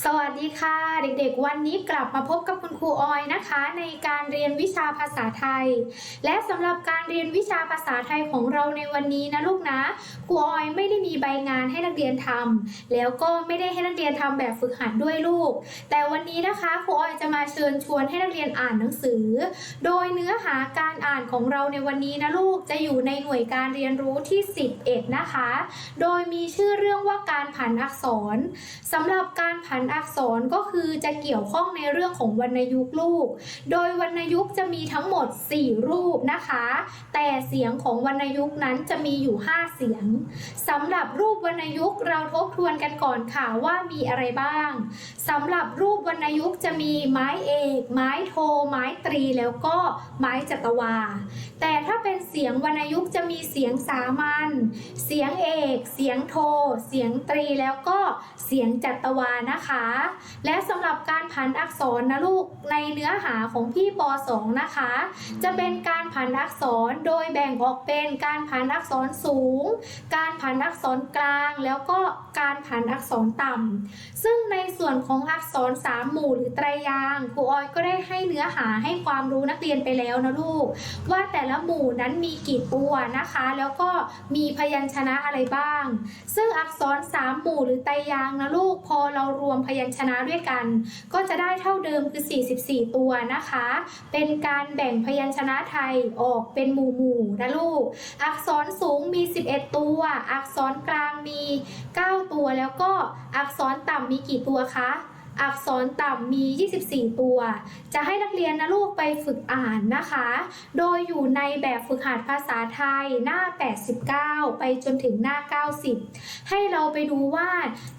สวัสดีค่ะ เด็กๆ วันนี้กลับมาพบกับคุณครูออยนะคะ ในการเรียนวิชาภาษาไทย และสำหรับการเรียนวิชาภาษาไทยของเราในวันนี้นะลูกนะครูออยไม่ได้มีใบงานให้นักเรียนทำแล้วก็ไม่ได้ให้นักเรียนทำแบบฝึกหัดด้วยลูก แต่วันนี้นะคะครูออยจะมาเชิญชวนให้นักเรียนอ่านหนังสือ โดยเนื้อหาการอ่านของเราในวันนี้นะลูกจะอยู่ในหน่วยการเรียนรู้ที่ 11 นะคะ โดยมีชื่อเรื่องว่าการผันอักษรสำหรับการผันอักษรก็คือจะเกี่ยวข้องในเรื่องของวรรณยุกต์ลูก โดยวรรณยุกต์จะมีทั้งหมด 4 รูปนะคะ แต่เสียงของวรรณยุกต์นั้นจะมีอยู่ 5 เสียงสำหรับรูปวรรณยุกต์เราทบทวนกันก่อนค่ะว่ามีอะไรบ้างสำหรับรูปวรรณยุกต์จะมีไม้เอก ไม้โท ไม้ตรีแล้วก็ไม้จัตวา แต่ถ้าเป็นเสียงวรรณยุกต์จะมีเสียงสามัญเสียงเอก เสียงโท เสียงตรีแล้วก็เสียงจัตวานะคะและสำหรับการผันอักษรนะลูกในเนื้อหาของพี่ป .2 นะคะ จะเป็นการผันอักษรโดยแบ่งออกเป็นการผันอักษรสูง การผันอักษรกลาง แล้วก็การผันอักษรต่ำซึ่งในส่วนของอักษรสามหมู่หรือไตรยางครูออยก็ได้ให้เนื้อหาให้ความรู้นักเรียนไปแล้วนะลูก ว่าแต่ละหมู่นั้นมีกี่ตัวนะคะ แล้วก็มีพยัญชนะอะไรบ้าง ซึ่งอักษรสามหมู่หรือไตรยางนะลูกพอเรารวมพยัญชนะด้วยกัน ก็จะได้เท่าเดิมคือ 44 ตัวนะคะ เป็นการแบ่งพยัญชนะไทยออกเป็นหมู่หมู่ๆนะลูก อักษรสูงมี 11 ตัว อักษรกลางมี 9 ตัวแล้วก็อักษรต่ำมีกี่ตัวคะ อักษรต่ำมี 24 ตัว จะให้นักเรียนนะลูกไปฝึกอ่านนะคะ โดยอยู่ในแบบฝึกหัดภาษาไทยหน้า 89 ไปจนถึงหน้า 90 ให้เราไปดูว่า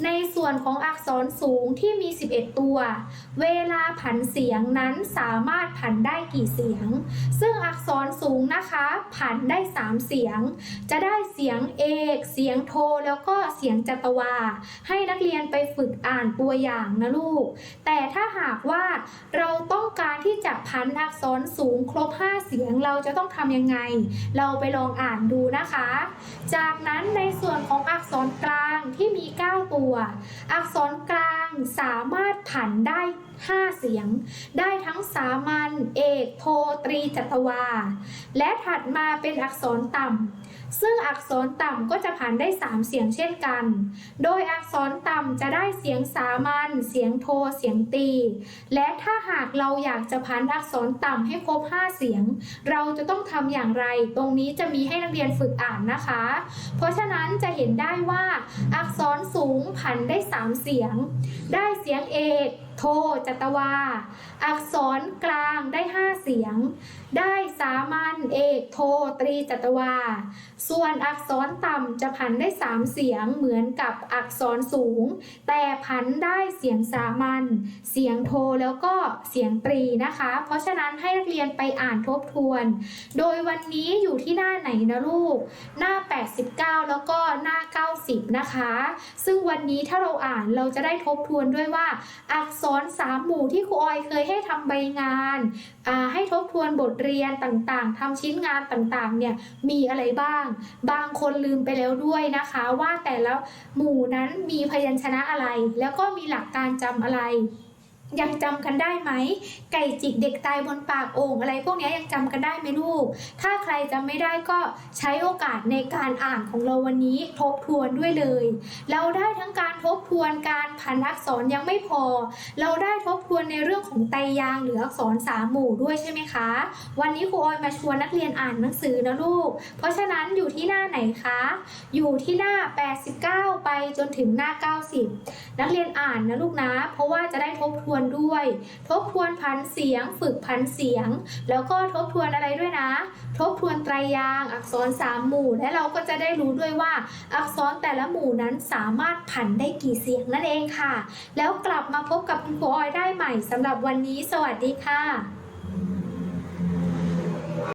ในส่วนของอักษรสูงที่มี 11 ตัว เวลาผันเสียงนั้นสามารถผันได้กี่เสียง ซึ่งอักษรสูงนะคะ ผันได้ 3 เสียง จะได้เสียงเอกเสียงโทแล้วก็เสียงจัตวา ให้นักเรียนไปฝึกอ่านตัวอย่างนะลูกแต่ถ้าหากว่าเราต้องการที่จะพันอักษรสูงครบ 5 เสียงเราจะต้องทำยังไง เราไปลองอ่านดูนะคะ จากนั้นในส่วนของอักษรกลางที่มี 9 ตัว อักษรกลางสามารถผันได้ 5 เสียง ได้ทั้งสามัญเอกโทตรีจัตวา และถัดมาเป็นอักษรต่ำซึ่งอักษรต่ำก็จะผันได้ 3 เสียงเช่นกัน โดยอักษรต่ำจะได้เสียงสามัญ เสียงโทเสียงตี และถ้าหากเราอยากจะพันอักษรต่ำให้ครบ 5 เสียง เราจะต้องทำอย่างไร ตรงนี้จะมีให้นักเรียนฝึกอ่านนะคะ เพราะฉะนั้นจะเห็นได้ว่าอักษรสูงพันได้ 3 เสียง ได้เสียงเอกโทจัตวา อักษรกลางได้ 5 เสียง ได้สามัญเอกโทตรีจัตวา ส่วนอักษรต่ำจะผันได้ 3 เสียงเหมือนกับอักษรสูง แต่ผันได้เสียงสามัญเสียงโทแล้วก็เสียงตรีนะคะ เพราะฉะนั้นให้นักเรียนไปอ่านทบทวน โดยวันนี้อยู่ที่หน้าไหนนะลูก หน้า 89 แล้วก็หน้า 90 นะคะ ซึ่งวันนี้ถ้าเราอ่านเราจะได้ทบทวนด้วยว่าอักษรสามหมู่ที่ครูออยเคยให้ทำใบงานให้ทบทวนบทเรียนต่างๆทำชิ้นงานต่างๆเนี่ยมีอะไรบ้าง บางคนลืมไปแล้วด้วยนะคะ ว่าแต่และหมู่นั้นมีพยัญชนะอะไร แล้วก็มีหลักการจำอะไร ยังจำกันได้ไหม ไก่จิกเด็กตายบนปากโอ่งอะไรพวกนี้ยังจำกันได้ไหมลูก ถ้าใครจำไม่ได้ก็ใช้โอกาสในการอ่านของเราวันนี้ทบทวนด้วยเลย เราได้ทั้งการทบทวนการพันอักษรยังไม่พอ เราได้ทบทวนในเรื่องของไตยางหรืออักษรสามหมู่ด้วยใช่ไหมคะ วันนี้ครูออยมาชวนนักเรียนอ่านหนังสือนะลูก เพราะฉะนั้นอยู่ที่หน้าไหนคะ อยู่ที่หน้า 89 ไปจนถึงหน้า 90 นักเรียนอ่านนะลูกนะ เพราะว่าจะได้ทบทวนด้วย ทบทวนพันเสียง ฝึกพันเสียง แล้วก็ทบทวนอะไรด้วยนะ ทบทวนไตรยางอักษรสามหมู่ และเราก็จะได้รู้ด้วยว่า อักษรแต่ละหมู่นั้นสามารถผันได้กี่เสียงนั่นเองค่ะ แล้วกลับมาพบกับคุณครูออยได้ใหม่สำหรับวันนี้ สวัสดีค่ะ